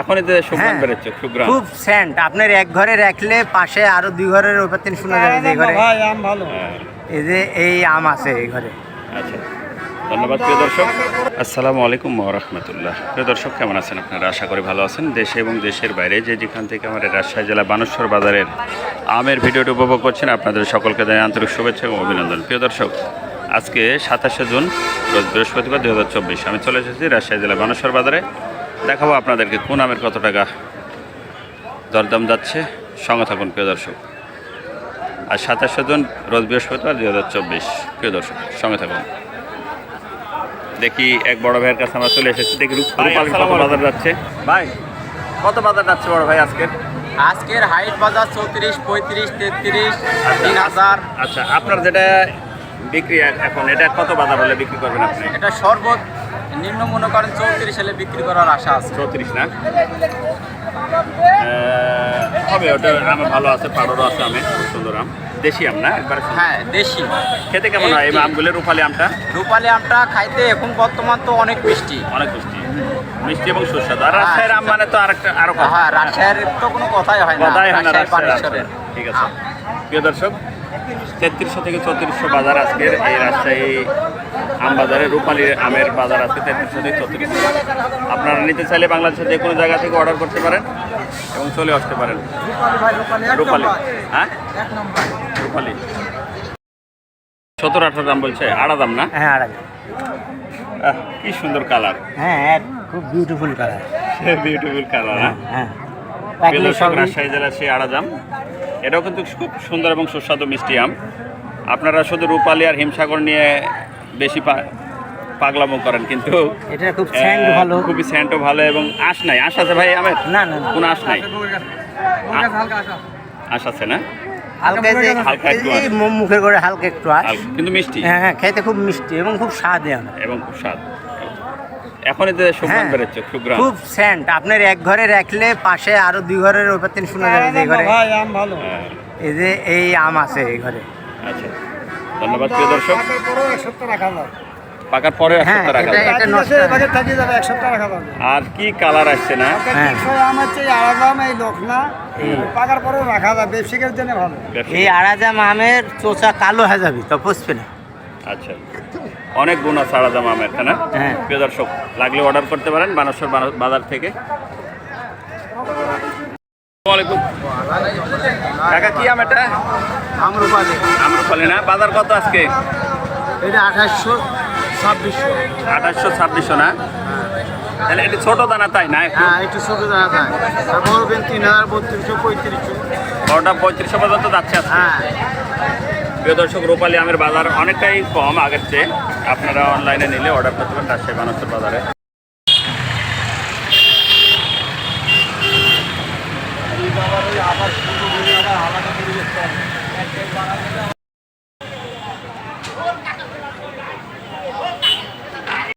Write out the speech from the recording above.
এখনই তো সুগ্রাম হ্যাঁ। বেরোচ্ছে সুগ্রাম খুব স্যান্ড আপনার এক ঘরে রাখলে পাশে আরও দুই ঘরের ওপর তিন শোনা যাবে যে ঘরে। ভাই আম ভালো। এই যে এই আম আছে এই ঘরে। আচ্ছা। ধন্যবাদ প্রিয় দর্শক। আসসালামু আলাইকুম রহমতুল্লাহ। প্রিয় দর্শক কেমন আছেন আপনারা? আশা করি ভালো আছেন। দেশে এবং দেশের বাইরে যে যেখান থেকে আমাদের রাজশাহী জেলা বানেশ্বর বাজারের আমের ভিডিওটি উপভোগ করছেন আপনাদের সকলকে জানাই আন্তরিক শুভেচ্ছা এবং অভিনন্দন। প্রিয় দর্শক আজকে সাতাশে জুন রোজ বৃহস্পতিবার দু হাজার চব্বিশ। আমি চলে এসেছি রাজশাহী জেলা বানেশ্বর বাজারে। দেখাবো আপনাদেরকে কোন আমের কত টাকা দরদাম যাচ্ছে। সঙ্গে থাকুন প্রিয় দর্শক। আর সাতাশে জন রোজ বৃহস্পতিবার দুই হাজার চব্বিশ প্রিয় দর্শক সঙ্গে থাকুন। দেখি এক বড় ভাইয়ের কাছে আমরা চলে এসেছি। দেখি রূপ- বাজার যাচ্ছে? ভাই কত বাজার যাচ্ছে বড় ভাই আজকে আজকের হাইট বাজার চৌত্রিশ পঁয়ত্রিশ তেত্রিশ তিন হাজার। আচ্ছা আপনার যেটা বিক্রি এখন এটা কত বাজার হলে বিক্রি করবেন আপনি? এটা সর্বোচ্চ নিম্ন মনে করেন চৌত্রিশ হলে বিক্রি করার আশা আছে। চৌত্রিশ না? হবে ওটা আমে ভালো আছে পাড়রও আছে আমে সুন্দর আম। দেশি আম না একবার হ্যাঁ দেশি। খেতে কেমন হয় এই আমগুলো রূপালী আমটা? রূপালী আমটা খাইতে এখন বর্তমান তো অনেক মিষ্টি। অনেক মিষ্টি। মিষ্টি এবং সুস্বাদু। আর রাজশাহীর আম মানে তো আরেকটা আরও হ্যাঁ রাজশাহীর তো কোনো কথাই হয় না কথাই হয় না ঠিক আছে। প্রিয় দর্শক তেত্রিশশো থেকে চৌত্রিশশো বাজার আজকের এই রাজশাহী আম বাজারে রূপালী আমের বাজার আছে তেত্রিশশো থেকে চৌত্রিশশো। আপনারা নিতে চাইলে বাংলাদেশের যে কোনো জায়গা থেকে অর্ডার করতে পারেন এবং চলে আসতে পারেন। রূপালী। হ্যাঁ? রূপালী। সতেরো আঠারো দাম বলছে আড়া দাম না? হ্যাঁ আড়াই আহ, কি সুন্দর কালার হ্যাঁ খুব বিউটিফুল কালার বিউটিফুল কালার হ্যাঁ। রাজশাহী জেলার সেই আড়াজাম। এটাও কিন্তু খুব সুন্দর এবং সুস্বাদু মিষ্টি আম। আপনারা শুধু রূপালী আর হিমসাগর নিয়ে বেশি পা- পাগলামো করেন কিন্তু এটা খুব স্যান্ড ভালো। খুবই স্যান্টও ভালো এবং আশ নাই। আশ আছে ভাই আমের? না না। কোনো আশ নাই? আশ আছে। না? হালকা মুখের করে হালকা একটু আস কিন্তু মিষ্টি। হ্যাঁ হ্যাঁ খেতে খুব মিষ্টি এবং খুব স্বাদ এবং খুব স্বাদ। এখনই তো সুগ্রাম হ্যাঁ। বেরোচ্ছে সুগ্রাম খুব স্যান্ড আপনার এক ঘরে রাখলে পাশে আরও দুই ঘরের ওপর তিন শোনা যাবে যে ঘরে। ভাই আম ভালো। এই যে এই আম আছে এই ঘরে। আচ্ছা ধন্যবাদ প্রিয় দর্শক। এক সপ্তাহ রাখা যাবে পাকার পরে এক হ্যাঁ, সপ্তাহ রাখা যাবে। এটা নষ্ট। বাজার থাকিয়ে যাবে এক সপ্তাহ রাখা যাবে। আর কি কালার আসছে না? হ্যাঁ। আম হচ্ছে এই আলাদা আম, এই। লখনা পাকার পরেও রাখা যাবে ব্যবসায়ীর জন্য ভালো। এই আড়াজাম আমের চোচা কালো হয়ে যাবে তো বুঝবে না। আচ্ছা। অনেক গুণ আছে আলাদা আমের হ্যাঁ। প্রিয় দর্শক লাগলে অর্ডার করতে পারেন বানেশ্বর বানা- বাজার থেকে। কাকা কি আম এটা? আমরুপালি। আম্রপালি না? বাজার কত আজকে? এটা আঠাশশো ছাব্বিশশো। আঠাশশো ছাব্বিশশো না? তাহলে এটি ছোট দানা তাই না হ্যাঁ একটু ছোটো জানা যায় আর বড় বেন তিন হাজার বত্রিশশো পঁয়ত্রিশশো। বড়টা পঁয়ত্রিশশো পর্যন্ত যাচ্ছে আজকে। হ্যাঁ। প্রিয় দর্শক রূপালী আমের বাজার অনেকটাই কম আগের চেয়ে। আপনারা অনলাইনে নিলে অর্ডার করতে পারেন রাজশাহী বানাস্তর বাজারে।